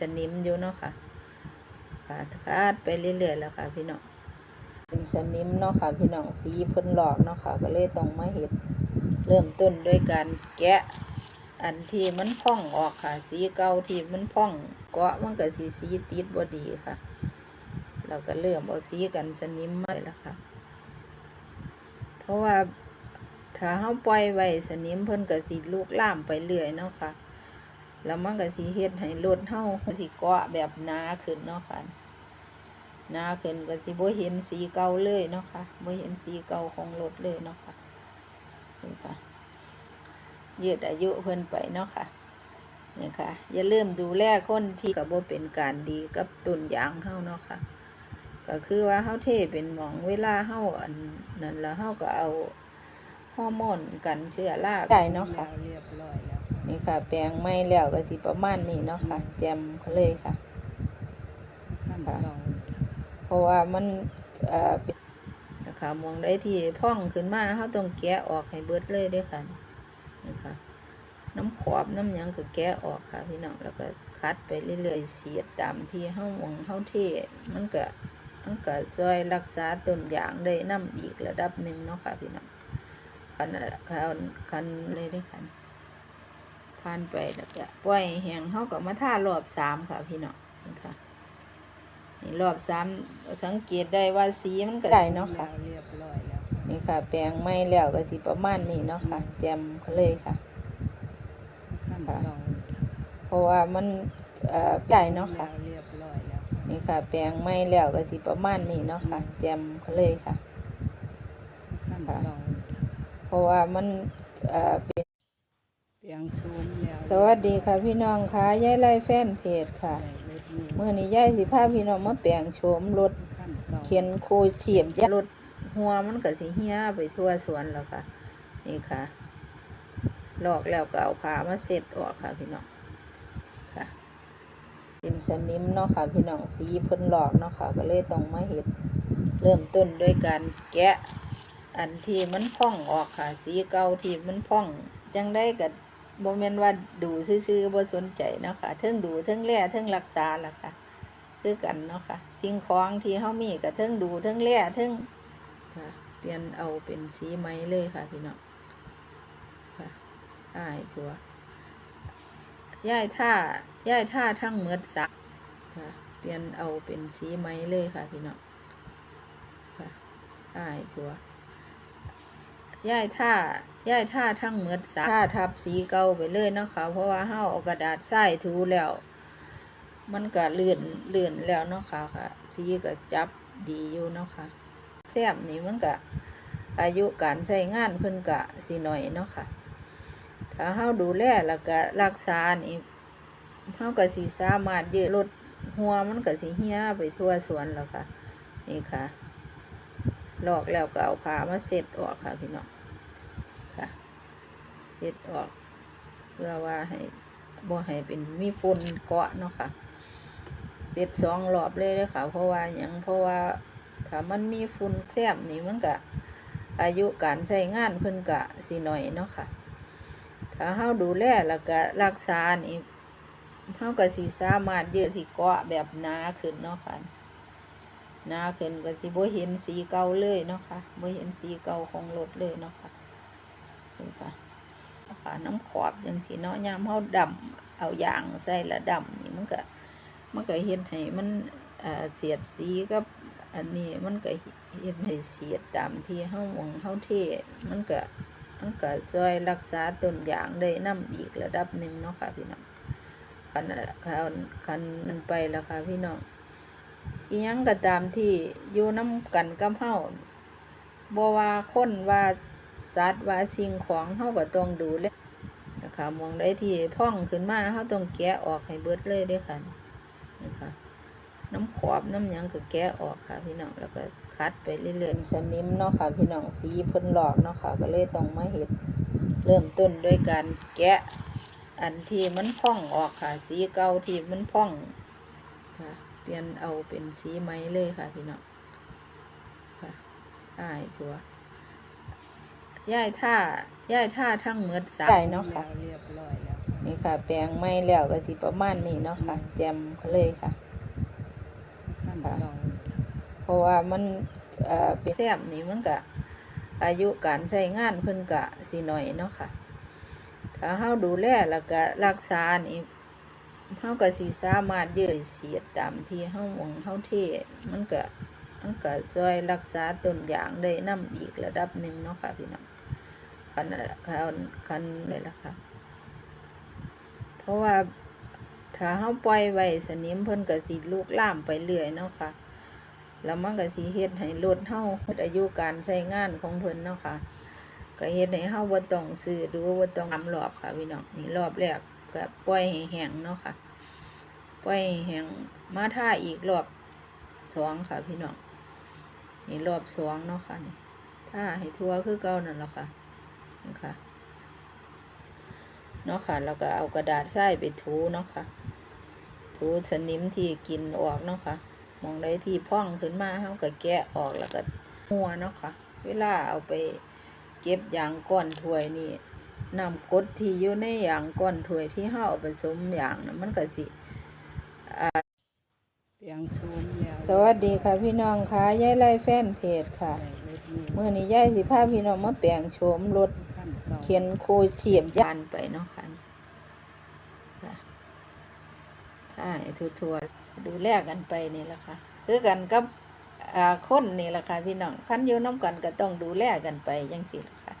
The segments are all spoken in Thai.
สนิมอยู่เนาะค่ะค่ะคาดไปเรื่อยๆแล้วค่ะ พี่น้องเป็นสนิมเนาะค่ะ พี่น้องสีพ่นหลอกเนาะค่ะ ก็เลยต้องมาเห็ดเริ่มต้นด้วยการแกะอันที่มันพ่องออกค่ะ สีเก่าที่มันพ่องเกาะมันก็สีสีติดบ่ดีค่ะเราก็เริ่มเอาสีกันสนิมมาแล้วค่ะ เพราะว่าถ้าเฮาปล่อยไว้สนิมเพิ่นก็สิลุกล่ามไปเรื่อยเนาะค่ะ แล้วมันก็สิเฮ็ดให้รถเฮาสิเกาะแบบหนาขึ้นเนาะค่ะหนาขึ้นก็สิบ่เห็นสีเก่าเลยเนาะค่ะบ่เห็นสีเก่าของรถเลยเนาะค่ะนี่ค่ะยืดอายุเพิ่นไปเนาะค่ะนี่ค่ะอย่าลืมดูแลคนที่ก็บ่เป็นการดีกับต้นยางเฮาเนาะค่ะก็คือว่าเฮาเทเป็นหมองเวลาเฮาอันนั้นแล้วเฮาก็เอาฮอร์โมนกันเชื้อราได้เนาะค่ะเรียบร้อยแล้ว นี่ค่ะ แปลงไม่แล้วก็สิประมาณนี้เนาะค่ะ แจมเลยค่ะขั้นตอนเพราะว่ามันเอ่อเป็นนะคะมองได้ที่พ่องขึ้นมาเขาต้องแกะออกให้เบิดเลยเด้วยค่ะนี่ค่ะ น้ำขอบน้ำหยังก็แกะออกค่ะ พี่น้องแล้วก็คัดไปเรื่อยๆเสียดตามที่เฮาหมองเฮาเทมันก็มันก็ช่วยรักษาต้นยางได้น้ำอีกระดับหนึ่งเนาะค่ะพี่น้องคันคันคันเลยเด้วยค่ะ ผ่านไปแล้วก็ปล่อยแห้งเฮาก็มาท่ารอบสามค่ะพี่น้องนี่ค่ะนี่รอบสามสังเกตได้ว่าสีมันก็ได้เนาะค่ะเรียบร้อยแล้วนี่ค่ะ แปลงไม่แล้วก็สิประมาณนี้เนาะค่ะ แจมเลยค่ะขั้นตอนเพราะว่ามันเอ่อได้เนาะค่ะเรียบร้อยแล้วนี่ค่ะ แปลงไม่แล้วก็สิประมาณนี้เนาะค่ะ แจมเลยค่ะขั้นตอนเพราะว่ามันเอ่อเป็น เตียงซูมแล้ว สวัสดีค่ะพี่น้องค่ะย่ายไล่แฟนเพจค่ะ เมื่อนี้ย่ายสิพาพี่น้องมาแปลงโฉมรถเขียนโคเฉียบยารถหัวมันก็สิเหี่ยไปทั่วสวนแล้วค่ะ นี่ค่ะลอกแล้วก็เอาผ้ามาเสร็จออกค่ะพี่น้องค่ะสินสนิมเนาะค่ะ พี่น้องสีพิ่นหลอกเนาะค่ะ ก็เลยต้องมาเห็ดเริ่มต้นด้วยการแกะอันที่มันพ่องออกค่ะ สีเก่าที่มันพ่องจังได้กับ โมเมนว่าดูซื่อๆบ่สนใจเนาะค่ะเทิงดูเทิงแล่เทิงรักษาล่ะค่ะ คือกันเนาะค่ะ สิ่งของที่เฮามีก็เทิงดูเทิงแล่เทิงค่ะเปลี่ยนเอาเป็นสีไหมเลยค่ะ พี่น้องค่ะอ้ายชัวย่ายท่าย่ายท่าทั้งเมือดสักค่ะเปลี่ยนเอาเป็นสีไหมเลยค่ะ พี่น้องค่ะอ้ายชัวย ยายท่าย่ายท่าทั้งเหมือดสักท่าทับสีเก่าไปเลยเนาะค่ะ เพราะว่าเฮาเอากระดาษทรายถูแล้ว มันก็เลื่อนเลื่อนแล้วเนาะค่ะค่ะ สีก็จับดีอยู่เนาะค่ะแซมนี่มันก็อายุการใช้งานเพิ่นก็สิหน่อยเนาะค่ะ ถ้าเฮาดูแลแล้วก็รักษานี่เฮาก็สิสามารถยืดลดหัวมันก็สิเหี่ยไปทั่วสวนแล้วค่ะ นี่ค่ะ ลอกแล้วก็เอาผ้ามาเซ็ตออกค่ะพี่น้อง เซ็ตออก เพื่อว่าให้บ่ให้เป็นมีฝุ่นเกาะเนาะค่ะเสร็จสองรอบเลยเลยค่ะ เพราะว่าหยังเพราะว่าถ้ามันมีฝุ่นแซมนี่มันก็อายุการใช้งานเพิ่นก็สิหน่อยเนาะค่ะ ถ้าเฮาดูแลแล้วก็รักษานี่เฮาก็สิสามารถยืดสิเกาะแบบหนาขึ้นเนาะค่ะหนาขึ้นก็สิบ่เห็นสีเก่าเลยเนาะค่ะบ่เห็นสีเก่าของรถเลยเนาะค่ะนี่ค่ะ ค่ะน้ำขอบจังสีเนาะยามเฮาดำเอายางใส่ละดำนี่มันก็มันก็เฮ็ดให้มันเอ่อเสียดสีกับอันนี้มันก็เฮ็ดให้เสียดตามที่เฮาหวงเฮาเทมันก็มันก็ช่วยรักษาต้นยางได้นํอีกระดับหนึ่งเนาะค่ะพี่น้องคันคันคันมันไปแล้วค่ะพี่น้องอียังก็ตามที่อยู่นํกันกับเฮาบ่ว่าคนว่า สัตว์ว่าสิ่งของเฮาก็ต้องดูแลนะคะมองได้ที่พ่องขึ้นมาเฮาต้องแกะออกให้เบิดเลยด้อค่ะนะคะน้ำขอบน้ำยังก็แกะออกค่ะ พี่น้องแล้วก็คัดไปเรื่อยๆสนิมเนาะค่ะพี่น้องสีพ่นหลอกเนาะค่ะก็เลยต้องมาเฮ็ดเริ่มต้นด้วยการแกะอันที่มันพ่องออกค่ะ สีเก่าที่มันพ่องค่ะเปลี่ยนเอาเป็นสีไหมเลยค่ะพี่น้องค่ะอ้ายชัว ย่ายท่าย่ายท่าทั้งเหมือดสายเนาะค่ะเรียบร้อยแล้วนี่ค่ะ แปลงไม่แล้วก็สิประมาณนี้เนาะค่ะ แจมเลยค่ะ ขั้นค่ะเก่าเพราะว่ามันเอ่อเป็นแซมนี่มันก็อายุการใช้งานเพิ่นก็สิหน่อยเนาะค่ะ ถ้าเฮาดูแลแล้วก็รักษานี่เฮาก็สิสามารถยืดเสียดตามที่เฮาหวงเฮาเทมันก็มันก็ช่วยรักษาต้นยางได้นำอีกระดับหนึ่งเนาะค่ะพี่น้อง คันคันคันเลยล่ะค่ะ เพราะว่าถ้าเฮาปล่อยไว้สนิมเพิ่นก็สิลุกล่ามไปเรื่อยเนาะค่ะ แล้วมันก็สิเฮ็ดให้ลดเฮาอายุการใช้งานของเพิ่นเนาะค่ะ ก็เฮ็ดให้เฮาบ่ต้องซื้อดูบ่ต้องทำรอบค่ะพี่น้องนี่รอบแรกก็ปล่อยให้แห้งเนาะค่ะ ปล่อยให้แห้งมาท่าอีกรอบสองค่ะพี่น้องนี่รอบสองเนาะค่ะนี่ท่าให้ทั่วคือเก่านั่นแหละค่ะ นี่ค่ะเนาะค่ะแล้วก็เอากระดาษทรายไปถูเนาะค่ะ ถูสนิมที่กินออกเนาะค่ะมองได้ที่พ่องขึ้นมาเขาก็แกะออกแล้วก็หัวเนาะค่ะ เวลาเอาไปเก็บยางก้อนถ้วยนี่นำกรดที่อยู่ในยางก้อนถ้วยที่เขาเอาผสมยางนะมันก็สิเตียงสูงแล้วสวัสดีค่ะพี่น้องค่ะยายไล่แฟนเพจค่ะได้รถนี่เมื่อนี้ยายสิพาพี่น้องมาแปลงโฉมรถขั้น เขียนโคเฉียบยานไปเนาะค่ะค่ะถ้าให้ทัวๆดูแลกันไปนี่แหละค่ะคือกันกับอ่าคนนี่แหละค่ะพี่น้องคันอยู่น้ำกันก็ต้องดูแลกันไปยังสิล่ะค่ะ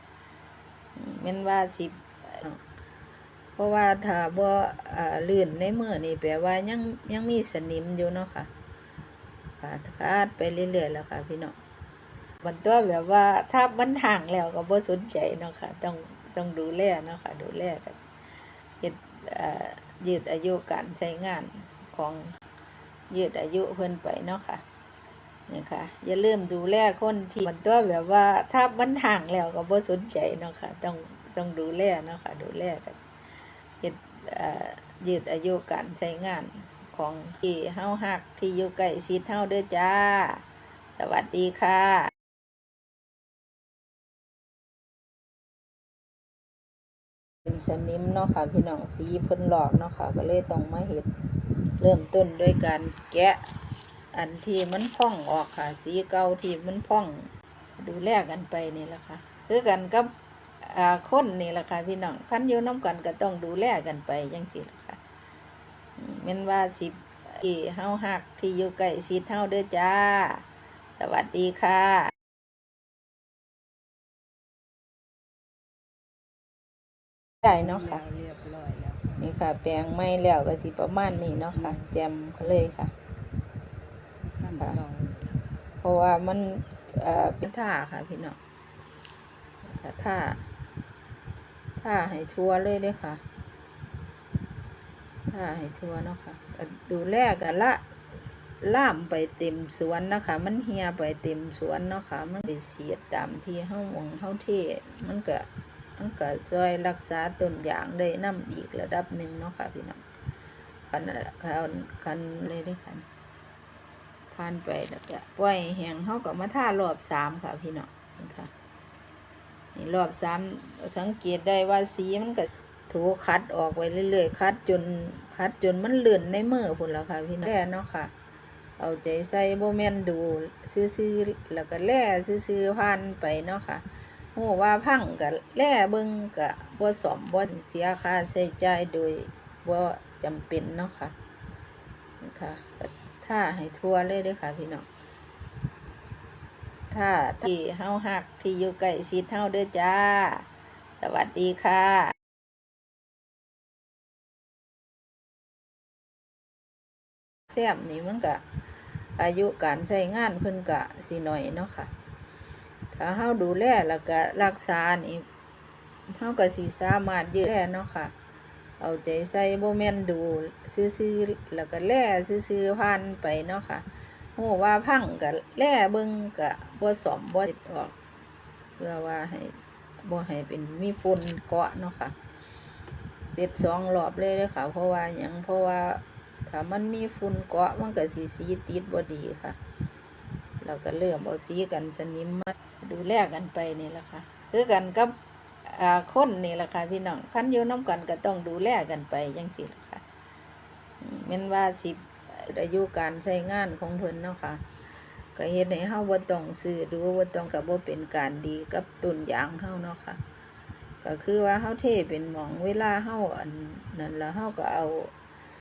อืมแม่นว่าสิบเพราะว่าถ้าบ่อ่าลื่นในมือนี่แปลว่ายังยังมีสนิมอยู่เนาะค่ะค่ะคาดไปเรื่อยๆแล้วค่ะพี่น้อง มันตัวแบบว่าถ้ามันห่างแล้วก็บ่สนใจเนาะค่ะ ต้องต้องดูแลเนาะค่ะ ดูแลกันเฮ็ดยืดอายุการใช้งานของยืดอายุเพิ่นไปเนาะค่ะนี่ค่ะ อย่าลืมดูแลคนที่มันตัวแบบว่าถ้ามันห่างแล้วก็บ่สนใจเนาะค่ะ ต้องต้องดูแลเนาะค่ะ ดูแลกันเฮ็ดยืดอายุการใช้งานของที่เฮาฮักที่อยู่ใกล้ชิดเฮาเด้อจ้า สวัสดีค่ะ เป็นสนิมเนาะค่ะพี่น้องสีเพิ่นหลอกเนาะค่ะก็เลยต้องมาเฮ็ดเริ่มต้นด้วยการแกะอันที่มันพ่องออกค่ะ สีเก่าที่มันพ่อง ดูแลกันไปนี่แหละค่ะคือกันกับอ่าคนนี่แหละค่ะพี่น้องคันอยู่น้ำกันก็ต้องดูแลกันไปจังสิละค่ะอืมแม่นว่าสิบที่เฮาฮักที่อยู่ใกล้ชิดเฮาเด้อจ้า สวัสดีค่ะ ได้เนาะค่ะ เรียบร้อยแล้วค่ะนี่ค่ะ แปลงไม่แล้วก็สิประมาณนี้เนาะค่ะ แจมเลยค่ะ ขั้นเก่าเพราะว่ามันเอ่อเป็นท่าค่ะพี่น้องค่ะท่าท่าให้ชัวร์เลยเด้อค่ะท่าให้ชัวร์เนาะค่ะก็ดูแลกันละล่ามไปเต็มสวนนะคะ มันเหียไปเต็มสวนเนาะค่ะ มันไปเสียดตามที่เฮาหวงเฮาเทมันก็ มันก็ช่วยรักษาต้นยางได้นํอีกระดับหนึ่งเนาะค่ะพี่น้องคันคันคันเลยด้อค่ะผ่านไปแล้วก็ปล่อยให้แห้งเขาก็มาท่ารอบสามค่ะพี่น้องนี่ค่ะนี่รอบสามสังเกตได้ว่าสีมันก็ถูคัดออกไว้เรื่อยๆคัดจนคัดจนมันเลื่อนในมือพุ่นแล้วค่ะพี่น้องแล่เนาะค่ะ เอาใจใส่โบแมนดู ซื่อๆแล้วก็แล่ซื่อๆผ่านไปเนาะค่ะ โอ้ว่าพังก็แล่เบิ่งก็บ่สมบ่เสียค่าใช้จ่ายโดยบ่จำเป็นเนาะค่ะค่ะถ้าให้ทั่วเลยด้วยค่ะพี่น้องถ้าที่เฮาฮักที่อยู่ใกล้ชิดเฮาเด้อจ้า สวัสดีค่ะแซมนี่มันก็อายุการใช้งานเพิ่นก็สิหน่อยเนาะค่ะ ถ้าเฮาดูแลแล้วก็รักษานี่เฮาก็สิสามารถยืดแลเนาะค่ะ เอาใจใส่โบแมนดูซื่อๆแล้วก็แล่ซื่อๆผ่านไปเนาะค่ะโหว่าพังก็แล่เบิ่งก็บ่สมบ่ติดออก เพื่อว่าให้บ่ให้เป็นมีฝุ่นเกาะเนาะค่ะ เสร็จสองรอบเลยเด้ค่ะ เพราะว่าหยังเพราะว่าถ้ามันมีฝุ่นเกาะมันก็สิสีติดบ่ดีค่ะ แล้วก็เริ่มเอาสีกันสนิมมาดูแลกันไปนี่แหละค่ะคือกันกับอ่าคนนี่แหละค่ะพี่น้องคันอยู่น้กันก็ต้องดูแลกันไปจังซี่ล่ะค่ะอืมแม่นว่าสิบอายุการใช้งานของเพิ่นเนาะค่ะก็เฮ็ดให้เฮาบ่ต้องซื้อดูบ่ต้องก็บ่เป็นการดีกับต้นยางเฮาเนาะค่ะ ก็คือว่าเฮาเทเป็นหมองเวลาเฮาอันนั่นแล้วเฮาก็เอา